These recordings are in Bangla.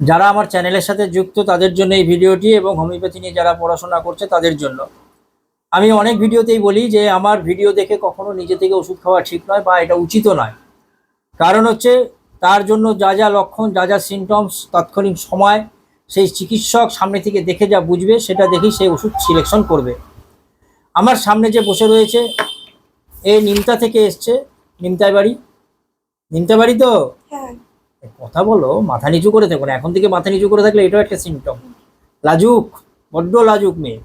যারা আমার চ্যানেলের সাথে যুক্ত, তাদের জন্য এই ভিডিওটি এবং হোমিওপ্যাথি নিয়ে যারা পড়াশোনা করছে, তাদের জন্য। আমি অনেক ভিডিওতেই বলি যে, আমার ভিডিও দেখে কখনো নিজে থেকে ওষুধ খাওয়া ঠিক নয় বা এটা উচিত নয়। কারণ হচ্ছে, তার জন্য যা যা লক্ষণ, যা যা সিমটমস তাৎক্ষণিক সময়, সেই চিকিৎসক সামনে থেকে দেখে যা বুঝবে, সেটা দেখেই সেই ওষুধ সিলেকশন করবে। আমার সামনে যে বসে রয়েছে, এ নিমতা থেকে এসছে। নিমতায় বাড়ি? নিমতা বাড়ি তো? হ্যাঁ। কথা বলো মাথা নিচু করে থাকো না। এখন থেকে মাথা নিচু করে থাকলে এটাও একটা সিমটম লাজুক বড্ড লাজুক মেয়ে।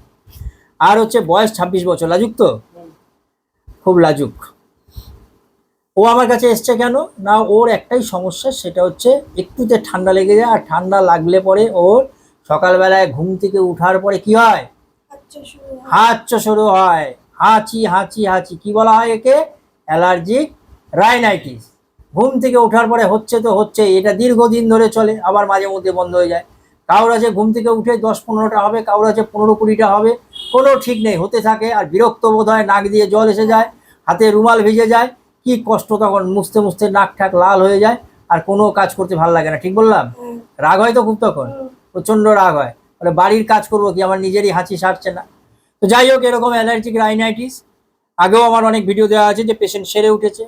আর হচ্ছে বয়স ছাব্বিশ বছর। লাজুক তো? খুব লাজুক। ও আমার কাছে এসছে কেন? না ওর একটাই সমস্যা সেটা হচ্ছে একটুতে ঠান্ডা লেগে যায় আর ঠান্ডা লাগলে পরে ওর সকালবেলায় ঘুম থেকে উঠার পরে কি হয়। হাঁচ শুরু হয়। হাঁচি হাঁচি হাঁচি। কি বলা হয় একে? Allergic rhinitis. ঘুম থেকে ওঠার পরে হচ্ছে তো হচ্ছে এটা দীর্ঘদিন ধরে চলে আবার মাঝে মধ্যে বন্ধ হয়ে যায়। কারোর আছে ঘুম থেকে উঠে দশ পনেরোটা হবে কারোর আছে পনেরো কুড়িটা হবে কোনো ঠিক নেই হতে থাকে আর বিরক্ত বোধ হয় নাক দিয়ে জল এসে যায় হাতে রুমাল ভিজে যায় কি কষ্ট তখন মুছতে মুছতে নাক ঠাক লাল হয়ে যায় আর কোনো কাজ করতে ভালো লাগে না ঠিক বললাম। রাগ হয় তো খুব তখন? হুম। প্রচণ্ড রাগ হয়। মানে বাড়ির কাজ করব কি আমার নিজেরই হাঁচি সারছে না। তো যাই হোক এরকম অ্যালার্জিক রাইনাইটিস আগেও আমার অনেক ভিডিও দেওয়া আছে যে পেশেন্ট সেরে উঠেছে।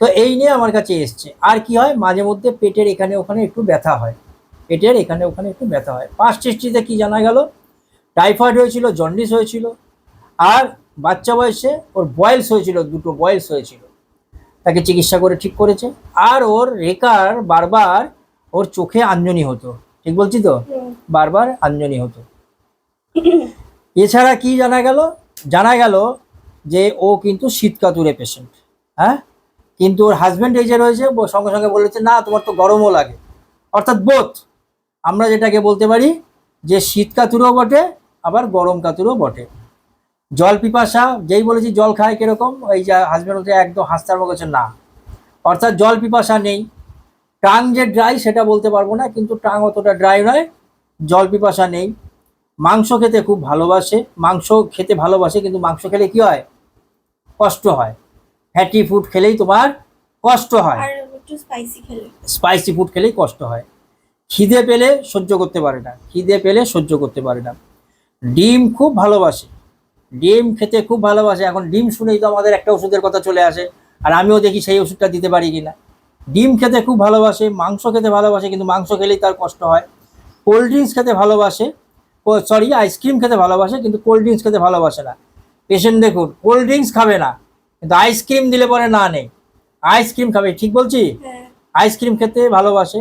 তো এই নিয়ে আমার কাছে এসছে। আর কি হয় মাঝে মধ্যে পেটের এখানে ওখানে একটু ব্যথা হয়। পেটের এখানে ওখানে একটু ব্যথা হয়। ফার্স্ট হিস্ট্রিতে কি জানা গেল? টাইফয়েড হয়েছিল জন্ডিস হয়েছিল আর বাচ্চা বয়সে ওর বয়েলস হয়েছিল দুটো বয়েলস হয়েছিল। তাকে চিকিৎসা করে ঠিক করেছে। আর ওর রেকার বারবার ওর চোখে আঞ্জনি হতো। ঠিক বলছি তো? বারবার আঞ্জনি হতো। এছাড়া কি জানা গেল? জানা গেল যে ও কিন্তু শীতকাতুরে পেশেন্ট হ্যাঁ? কিন্তু ওর হাজব্যান্ড এই যে রয়েছে সঙ্গে সঙ্গে বলেছে, না, তোমার তো গরমও লাগে। অর্থাৎ বোধ আমরা যেটাকে বলতে পারি যে শীত কাতুরও বটে, আবার গরম কাতুরও বটে। জল পিপাসা, যেই বলেছি জল খায় কীরকম ওই যে হাজব্যান্ড হচ্ছে একদম হাসতার করছে না। অর্থাৎ জল পিপাসা নেই। টাং যে ড্রাই সেটা বলতে পারব না, কিন্তু টাং অতটা ড্রাই নয়, জল পিপাসা নেই। মাংস খেতে খুব ভালোবাসে, মাংস খেতে ভালোবাসে, কিন্তু মাংস খেলে কি হয়? কষ্ট হয়। ফ্যাটি ফুড খেলেই তোমার কষ্ট হয়। আর একটু স্পাইসি খেলে। স্পাইসি ফুড খেলেই কষ্ট হয়। খিদে পেলে সহ্য করতে পারে না। খিদে পেলে সহ্য করতে পারে না। ডিম খুব ভালোবাসে। ডিম খেতে খুব ভালোবাসে। এখন ডিম শুনেই তো আমাদের একটা ওষুধের কথা চলে আসে। আর আমিও দেখি সেই ওষুধটা দিতে পারি কিনা। ডিম খেতে খুব ভালোবাসে মাংস খেতে ভালোবাসে কিন্তু মাংস খেলেই তার কষ্ট হয়। কোল্ড ড্রিঙ্কস খেতে ভালোবাসে। সরি আইসক্রিম খেতে ভালোবাসে কিন্তু কোল্ড ড্রিঙ্কস খেতে ভালোবাসে না। পেশেন্ট দেখুন কোল্ড ড্রিঙ্কস খাবে না। কিন্তু আইসক্রিম দিলে পরে না নেই। আইসক্রিম খাবে ঠিক বলছি? হ্যাঁ। আইসক্রিম খেতে ভালোবাসে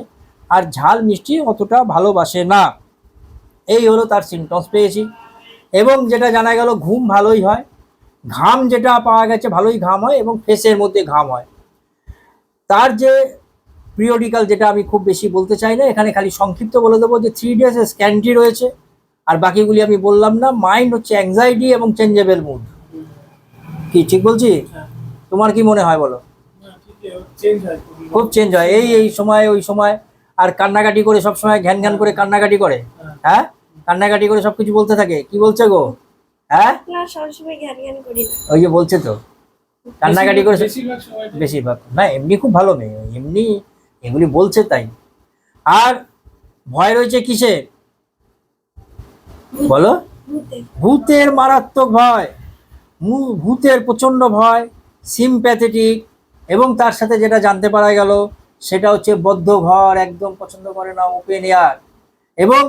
আর ঝাল মিষ্টি অতটা ভালোবাসে না। এই হলো তার সিমটমস পেয়েছি। এবং যেটা জানা গেল ঘুম ভালোই হয়। ঘাম যেটা পাওয়া গেছে ভালোই ঘাম হয় এবং ফেসের মধ্যে ঘাম হয়। তার যে পিরিয়ডিক্যাল যেটা আমি খুব বেশি বলতে চাই না এখানে খালি সংক্ষিপ্ত বলে দেবো যে থ্রি ডেজ স্ক্যানটি রয়েছে। আর বাকিগুলি আমি বললাম না মাইন্ড হচ্ছে অ্যাংজাইটি এবং চেঞ্জেবল মুড কি ঠিক বলছি? তোমার কি মনে হয় বলো? খুব চেঞ্জ হয়। এই এই সময় ওই সময় আর কান্নাকাটি করে সব সময় ঘ্যান ঘ্যান করে কান্নাকাটি করে। হ্যাঁ। কান্নাকাটি করে সবকিছু বলতে থাকে। কি বলছে গো? হ্যাঁ? না সবসময় জ্ঞান জ্ঞান করি না। ওই যে বলছে তো। কান্নাকাটি করে বেশিরভাগ না এমনি খুব ভালো মেয়ে। এমনি এগুলি বলছে তাই। আর ভয় রয়েছে কিসে বলো। ভূতের মারাত্মক ভয়। ভূতের প্রচণ্ড ভয় সিমপ্যাথেটিক এবং তার সাথে যেটা জানতে পারা গেল, সেটা হচ্ছে বদ্ধ ঘর, একদম পছন্দ করে না ওপেন এয়ার এবং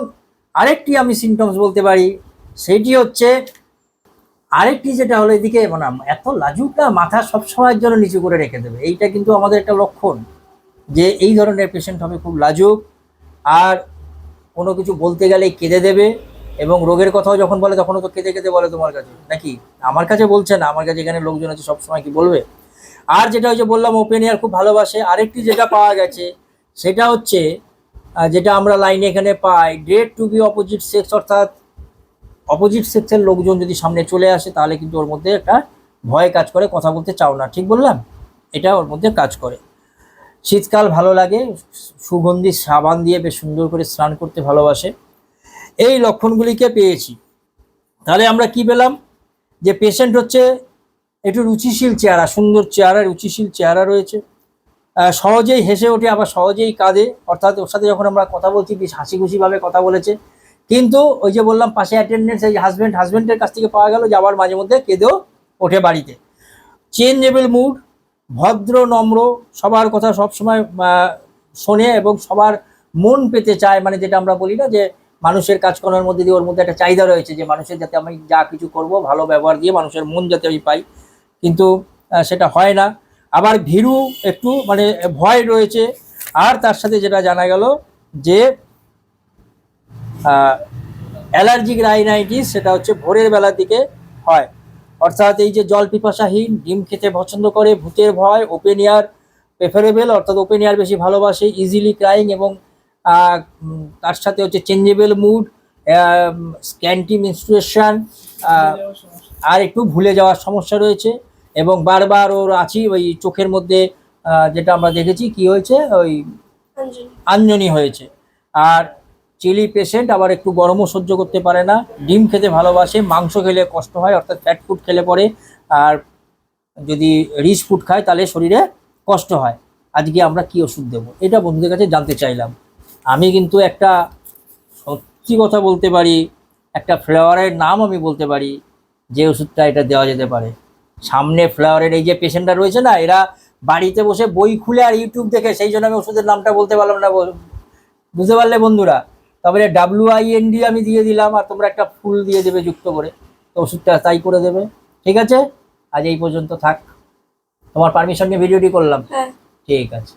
আরেকটি আমি সিমটমস বলতে পারি, সেটি হচ্ছে আরেকটি যেটা হলো এদিকে মানে এত লাজুক না মাথা সবসময়ের জন্য নিচু করে রেখে দেবে। এইটা কিন্তু আমাদের একটা লক্ষণ যে এই ধরনের পেশেন্ট হবে খুব লাজুক, আর কোনো কিছু বলতে গেলেই কেঁদে দেবে এবং রোগের কথাও যখন বলে, তখনও তো কেঁদে কেঁদে বলে তোমার কাছে। নাকি? আমার কাছে বলছে না, আমার কাছে এখানে লোকজন আছে, সবসময় কি বলবে? আর যেটা হচ্ছে বললাম, ওপেন এয়ার খুব ভালোবাসে। আরেকটি যেটা পাওয়া গেছে, সেটা হচ্ছে যেটা আমরা লাইনে এখানে পাই, date to be opposite sex, অর্থাৎ অপোজিট সেক্সের লোকজন যদি সামনে চলে আসে, তাহলে কিন্তু ওর মধ্যে একটা ভয় কাজ করে, কথা বলতে চাও না। ঠিক বললাম? এটা ওর মধ্যে কাজ করে। শীতকাল ভালো লাগে সুগন্ধি, সাবান দিয়ে বেশ সুন্দর করে স্নান করতে ভালোবাসে। এই লক্ষণগুলিকে পেয়েছি। তাহলে আমরা কি পেলাম? যে পেশেন্ট হচ্ছে একটু রুচিশীল চেহারা, সুন্দর চেহারা, রুচিশীল চেহারা রয়েছে। সহজেই হেসে ওঠে, আবার সহজেই কাঁদে। অর্থাৎ ওর সাথে যখন আমরা কথা বলছি, বেশ হাসি খুশিভাবে কথা বলেছে। কিন্তু ওই যে বললাম, পাশে অ্যাটেন্ডেন্স এই হাজব্যান্ড হাজব্যান্ডের কাছ থেকে পাওয়া গেল যে আবার মাঝে মধ্যে কেঁদেও ওঠে বাড়িতে। চেঞ্জেবল মুড ভদ্র, নম্র, সবার কথা সবসময় শোনে এবং সবার মন পেতে চায়। মানে যেটা আমরা বলি না যে মানুষের কাজকর্মের মধ্যে দিয়ে ওর মধ্যে একটা চাহিদা রয়েছে যে মানুষের যাতে আমি যা কিছু করব, ভালো ব্যবহার দিয়ে মানুষের মন যাতে আমি পাই। কিন্তু সেটা হয় না। আবার ভীরু একটু মানে ভয় রয়েছে। আর তার সাথে যেটা জানা গেল যে অ্যালার্জিক রাইনাইটিস সেটা হচ্ছে ভোরের বেলার দিকে হয়। অর্থাৎ এই যে জল পিপাসাহীন, ডিম খেতে পছন্দ করে, ভূতের ভয় ওপেন এয়ার প্রেফারেবল অর্থাৎ ওপেন এয়ার বেশি ভালোবাসে ইজিলি ক্রাইং এবং তার সাথে হচ্ছে চেঞ্জেবল মুড স্ক্যান্টি মিনস্ট্রুয়েশন আর একটু ভুলে যাওয়ার সমস্যা রয়েছে এবং বারবার ওর আছি ওই চোখের মধ্যে যেটা আমরা দেখেছি কি হয়েছে ওই আঞ্জনি। হয়েছে। আর চিলি পেশেন্ট আবার একটু গরমও সহ্য করতে পারে না ডিম খেতে ভালোবাসে মাংস খেলে কষ্ট হয় অর্থাৎ ফ্যাট ফুড খেলে পরে আর যদি রিচ ফুড খায় তাহলে শরীরে কষ্ট হয়। আজকে আমরা কি ওষুধ দেবো? এটা বন্ধুদের কাছে জানতে চাইলাম। আমি কিন্তু একটা সত্যি কথা বলতে পারি একটা ফ্লেভারের নাম আমি বলতে পারি যে ওষুধটা এটা দেওয়া যেতে পারে। সামনে ফ্লেভারের এই যে পেশেন্টরা রয়েছে না এরা বাড়িতে বসে বই খুলে আর ইউটিউব দেখে সেই জন্য আমি ওষুধের নামটা বলতে পারলাম না বুঝতে পারলে বন্ধুরা? তারপরে ডাব্লিউ ডি আমি দিয়ে দিলাম আর তোমরা একটা ফুল দিয়ে দেবে যুক্ত করে। তো ওষুধটা তাই করে দেবে। ঠিক আছে? আজ এই পর্যন্ত থাক। তোমার পারমিশন নিয়ে ভিডিওটি করলাম। হ্যাঁ। ঠিক আছে।